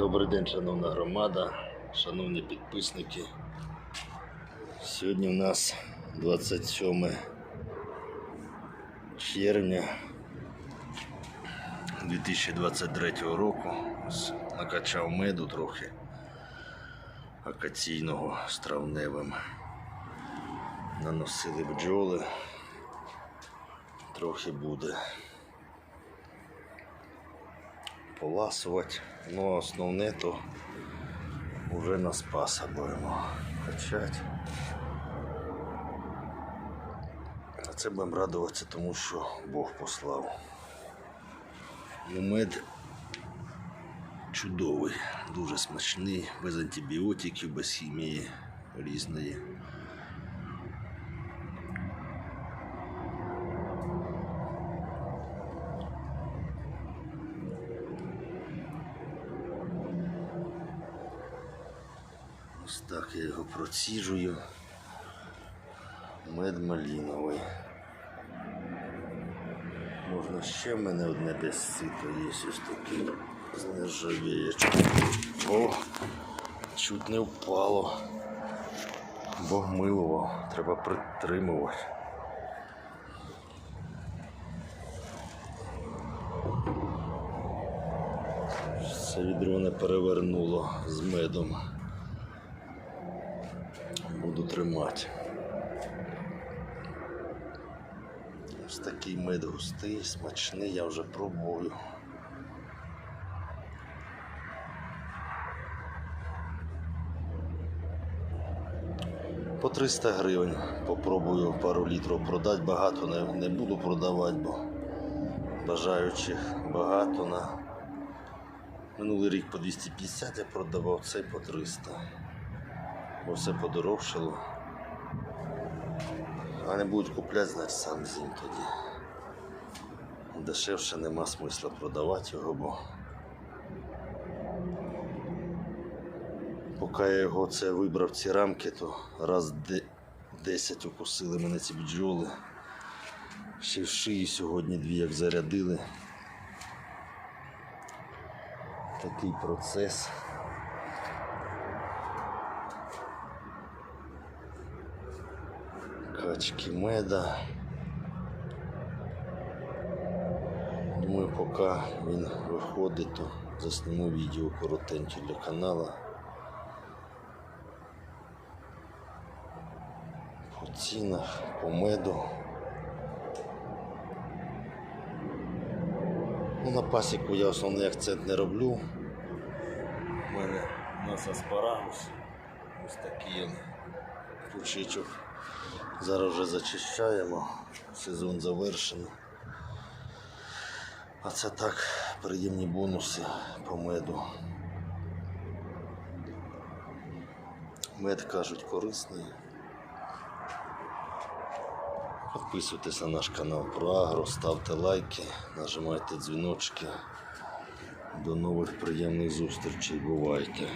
Добрий день, шановна громада, шановні підписники. Сьогодні у нас 27 червня 2023 року. Накачав меду трохи акаційного з травневим. Наносили бджоли. Трохи буде поласувати. Ну, основне то вже на спаса будемо качати. А це будемо радуватися, тому що Бог послав. Ну, мед чудовий, дуже смачний, без антибіотиків, без хімії різної. Ось так я його проціжую. Мед маліновий. Можна ще в мене одне десь сито є ось таке з. О, чуть не впало. Бог милував, треба притримувати. Це відро не перевернуло з медом. Буду тримати. Ось такий мед густий, смачний, я вже пробую. По 300 гривень попробую пару літрів продати, багато не, не буду продавати, бо бажаючих багато на минулий рік по 250 я продавав, цей по 300 бо все подорожчало. А не будуть купляти, значить сам з'їм тоді. Дешевше нема смисла продавати його, бо поки я його це вибрав ці рамки, то раз де- 10 укусили мене ці бджоли. Ще в шиї сьогодні дві як зарядили. Такий процес. Качки меда. Думаю, поки він виходить, то засніму відео коротеньке для каналу. По цінах, по меду. Ну, на пасіку я основний акцент не роблю. У мене у нас аспарагус. Ось такий він крючечок. Зараз вже зачищаємо, сезон завершений. А це так, приємні бонуси по меду. Мед кажуть корисний. Підписуйтесь на наш канал про Агро, ставте лайки, нажимайте дзвіночки. До нових приємних зустрічей. Бувайте!